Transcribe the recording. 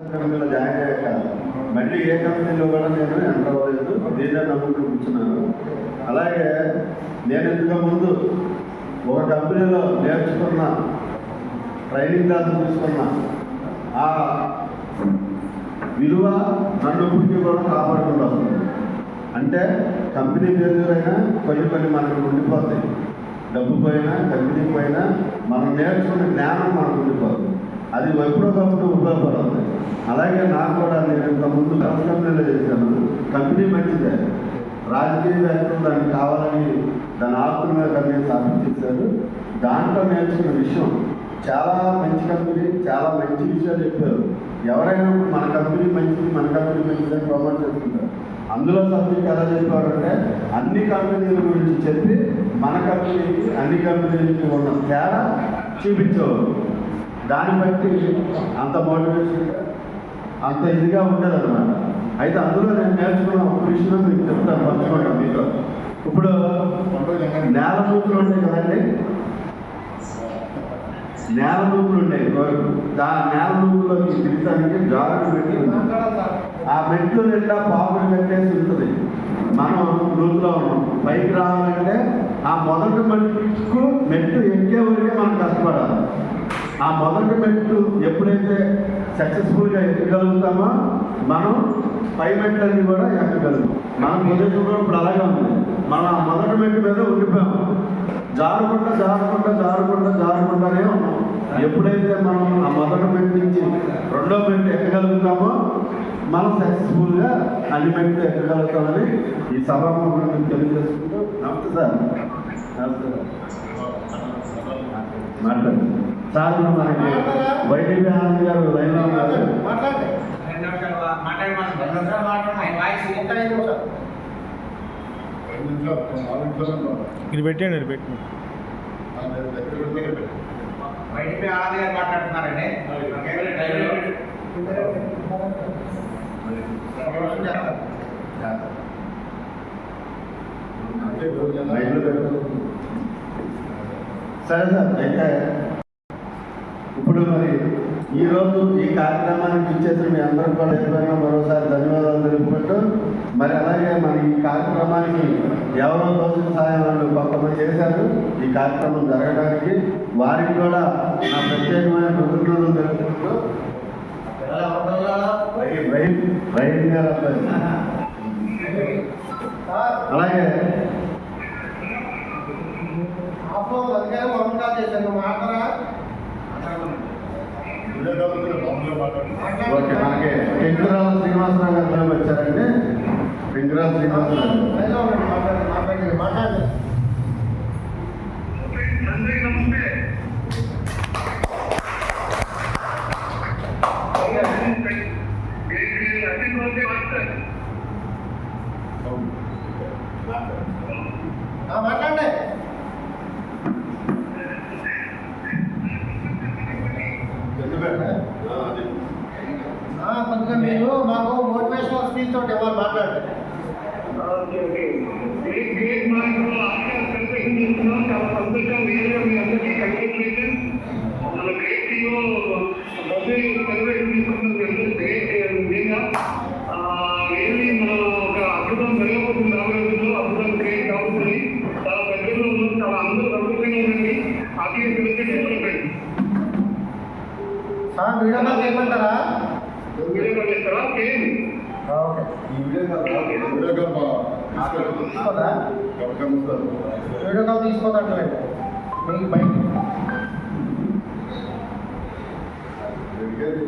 కంపెనీలో జాయిన్ అయ్యాక మళ్ళీ ఏ కంపెనీలో కూడా నేను ఎంటర్ అవ్వలేదు దీన్నే నమ్ముకుని కూర్చున్నాను అలాగే నేను ఇంతకు ముందు ఒక కంపెనీలో నేర్చుకున్న ట్రైనింగ్ క్లాస్ తీసుకున్న ఆ విలువ నన్ను ఇప్పటికీ కూడా కాపాడుకుంటూ వస్తుంది. అంటే కంపెనీ పేరులైనా కొన్ని కొన్ని మనకు ఉండిపోతాయి. డబ్బు పోయినా కంపెనీ పోయినా మనం నేర్చుకున్న జ్ఞానం మనకు ఉండిపోతుంది. అది ఎప్పుడోకప్పుడు ఉపయోగపడుతుంది అలాగే నాకు కూడా నేను ఇంత ముందు గల్ఫ్ కంపెనీలో చేశాను. కంపెనీ మంచిదే. రాజకీయ వ్యక్తులు దానికి కావాలని దాని ఆస్తుల మీద కంపెనీ స్థాపించేశారు దాంట్లో నేర్చుకున్న విషయం చాలా మంచి కంపెనీ చాలా మంచి విషయాలు చెప్పారు. ఎవరైనా మన కంపెనీ మంచిది మన కంపెనీ మంచిది అని ప్రమోట్ చేసుకుంటారు అందులో సబ్జెక్ట్ ఎలా చెప్పారంటే అన్ని కంపెనీల గురించి చెప్పి మన కంపెనీకి అన్ని కంపెనీలకి ఉన్న తేడా చూపించేవారు. దాన్ని బట్టి అంత మోటివేషన్ అంత ఇదిగా ఉండదు అనమాట అయితే అందులో నేను నేర్చుకున్న ఒక విషయం మీకు చెప్తాను పంచుకోండి మీతో. ఇప్పుడు నేల మూపులు ఉంటాయి కదండి? నేల మూపులు ఉంటాయి దా నేల మూపులోకి దిగడానికి జాగ్రత్త పెట్టి ఆ మెట్లు నిండా పాపులు కట్టేసి ఉంటుంది. మనం రూపులో ఉన్నాం. పైకి రావాలంటే ఆ మొదటి మెట్టుకు మెట్టు ఎక్కే వరకే మనం కష్టపడాలి. ఆ మొదటి మెట్టు ఎప్పుడైతే సక్సెస్ఫుల్గా ఎక్కగలుగుతామో మనం పై మెట్లని కూడా ఎక్కగలుగుతాం మనం పొజిషన్ కూడా ఇప్పుడు అలాగే ఉంది. మనం ఆ మొదటి మెట్టు మీద ఉండిపోయాము. జారకుండా జారకుండా జారకుండా జారకుండానే ఉన్నాం. ఎప్పుడైతే మనం ఆ మొదటి మెట్టు నుంచి రెండో మెట్టు ఎక్కగలుగుతామో మనం సక్సెస్ఫుల్గా అన్ని మెట్లు ఎక్కగలుగుతామని ఈ సభాముఖంగా తెలియజేసుకుంటూ నమస్తే సార్. నమస్తే. సార్ మాట్లాడండి. సార్ మనకి వైద్య ఆనంద్ గారు లైన్లో ఉన్నారు. ఇది పెట్టండి ఆనంద్ గారు మాట్లాడుతున్నారండి. పెట్టు. సరే సార్ అయితే ఇప్పుడు మరి ఈరోజు ఈ కార్యక్రమానికి ఇచ్చేసిన మీ అందరికి కూడా ఎప్పుడైనా మరోసారి ధన్యవాదాలు తెలుపుకుంటూ మరి అలాగే మన ఈ కార్యక్రమానికి ఎవరో తోచిన సహాయం వాళ్ళు కొంతమంది చేశారు. ఈ కార్యక్రమం జరగడానికి వారికి కూడా నా ప్రత్యేకమైన కృతజ్ఞతలు తెలుపుకుంటూ అలాగే చేశాను మాట్లాడరా ఓకే మనకి పెంకురాల శ్రీనివాసరావు గారు మేము వచ్చారండి పెంకురాల శ్రీనివాసరావు గారు. లైన్లో ఉండండి, మాట్లాడండి కొద్దిగా మీరు మాకు మోటివేషనల్ స్పీచ్ తోటి ఇవ్వాలి మాట్లాడండి okay okay. Great great mark after celebration చేస్తున్నాం. చాలా సంతోషం. వేరే మీ అందరికీ కంగ్రాచులేషన్ మన గ్రేట్ టీమ్ బర్త్డే సెలబ్రేషన్ తీసుకున్నాం అందరూ గ్రేట్ నిజంగా రియల్లీ మన ఒక అద్భుతం జరగబోతుంది రాబోయే రోజుల్లో అద్భుతం క్రియేట్ కాబోతుంది. చాలా దగ్గరలో ఉన్నాం చాలా అందరూ సంతోషంగా ఉండండి. హ్యాపీగా సెలబ్రేట్ చేసుకోండి సార్ వీడియో చేయమంటారా? వీడియో కాల్ తీసుకోదంటలేదు మీకు బయట కాదు.